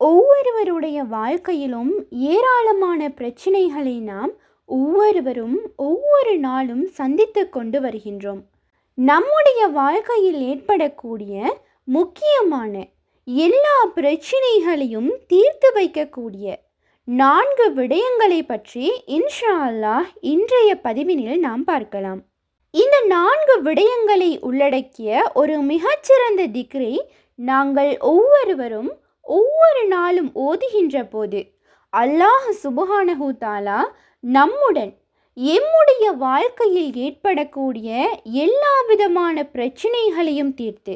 ஒவ்வொருவருடைய வாழ்க்கையிலும் ஏராளமான பிரச்சனைகளை நாம் ஒவ்வொருவரும் ஒவ்வொரு நாளும் சந்தித்து கொண்டு வருகின்றோம். நம்முடைய வாழ்க்கையில் ஏற்படக்கூடிய முக்கியமான எல்லா பிரச்சனைகளையும் தீர்த்து வைக்கக்கூடிய நான்கு விடயங்களை பற்றி இன்ஷா அல்லாஹ் இன்றைய பதிவினில் நாம் பார்க்கலாம். இந்த நான்கு விடயங்களை உள்ளடக்கிய ஒரு மிகச்சிறந்த திக்ரை நாங்கள் ஒவ்வொருவரும் ஒவ்வொரு நாளும் ஓதுகின்ற போது அல்லாஹ் சுபஹானஹு தாலா நம்முடன் எம்முடைய வாழ்க்கையில் ஏற்படக்கூடிய எல்லா விதமான பிரச்சனைகளையும் தீர்த்து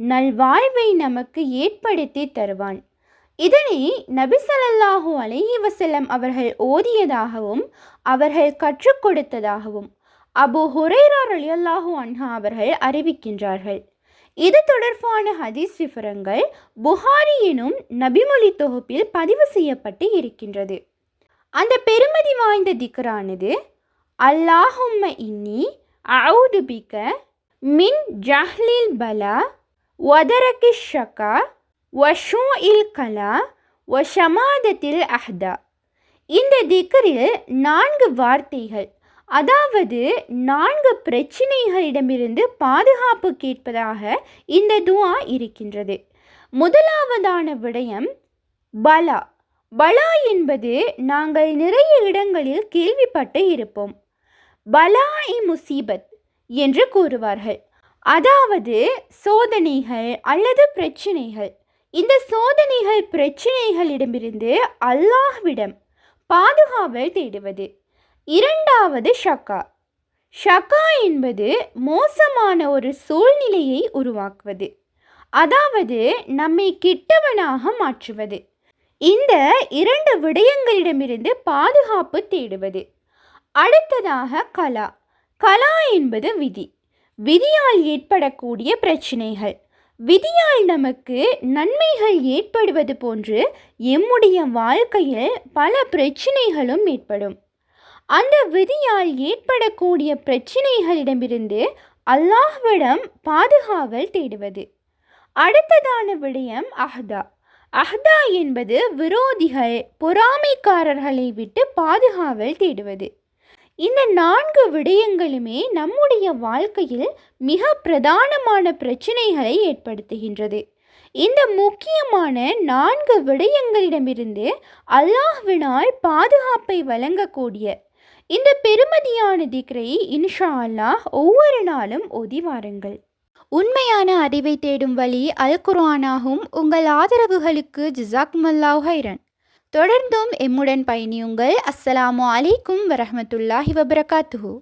நல்வாழ்வை நமக்கு ஏற்படுத்தி தருவான். இதனை நபிசல்லாஹூ அலஹி வசல்லம் அவர்கள் ஓதியதாகவும் அவர்கள் கற்றுக் கொடுத்ததாகவும் அபு ஹுரைரா அலியல்லாஹூ அன்ஹா அவர்கள் அறிவிக்கின்றார்கள். இது தொடர்பான ஹதீஸ் விவரங்கள் புகாரி எனும் நபிமொழி தொகுப்பில் பதிவு செய்யப்பட்டு இருக்கின்றது. அந்த பெருமதி வாய்ந்த திக்ரானது அல்லாஹும்ம இன்னி அவுது பிக்க மின் ஜஹ்லில் பலா வதரகி ஷகா வஷூ இல் கலா வஷமாதத்தில் அஹ்தா. இந்த திக்கரில் நான்கு வார்த்தைகள் அதாவது நான்கு பிரச்சினைகளிடமிருந்து பாதுகாப்பு கேட்பதாக இந்த துவா இருக்கின்றது. முதலாவதான விடயம் பலா. பலா என்பது நாங்கள் நிறைய இடங்களில் கேள்விப்பட்டு இருப்போம். பலா இ முசீபத் என்று கூறுவார்கள். அதாவது சோதனைகள் அல்லது பிரச்சினைகள். இந்த சோதனைகள் பிரச்சினைகளிடமிருந்து அல்லாஹ்விடம் பாதுகாவல் தேடுவது. இரண்டாவது ஷக்கா. ஷக்கா என்பது மோசமான ஒரு சூழ்நிலையை உருவாக்குவது. அதாவது நம்மை கிட்டவனாக மாற்றுவது. இந்த இரண்டு விடயங்களிடமிருந்து பாதுகாப்பு தேடுவது. அடுத்ததாக கலா. கலா என்பது விதி. விதியால் ஏற்படக்கூடிய பிரச்சினைகள். விதியால் நமக்கு நன்மைகள் ஏற்படுவது போன்று எம்முடைய வாழ்க்கையில் பல பிரச்சினைகளும் ஏற்படும். அந்த விதியால் ஏற்படக்கூடிய பிரச்சினைகளிடமிருந்து அல்லாஹ்விடம் பாதுகாவல் தேடுவது. அடுத்ததான விடயம் அஹ்தா. அஹ்தா என்பது விரோதிகள் பொறாமைக்காரர்களை விட்டு பாதுகாவல் தேடுவது. இந்த நான்கு விடயங்களுமே நம்முடைய வாழ்க்கையில் மிக பிரதானமான பிரச்சனைகளை ஏற்படுத்துகின்றது. இந்த முக்கியமான நான்கு விடயங்களிடமிருந்து அல்லாஹ்வினால் பாதுகாப்பை வழங்கக்கூடிய இந்த பெருமதியான திக்ரை இன்ஷா அல்லாஹ் ஒவ்வொரு நாளும் ஓதி வாருங்கள். உண்மையான அறிவை தேடும் வழி அல் குர்ஆனாகும். உங்கள் ஆதரவுகளுக்கு ஜிசாக்மல்லாஹ் ஹைரன் தொடர்ந்தும் எம்முடன் பயணியுங்கள். அஸ்ஸலாமு அலைக்கும் வரமத்துல்லாஹி வபரகாத்துஹூ.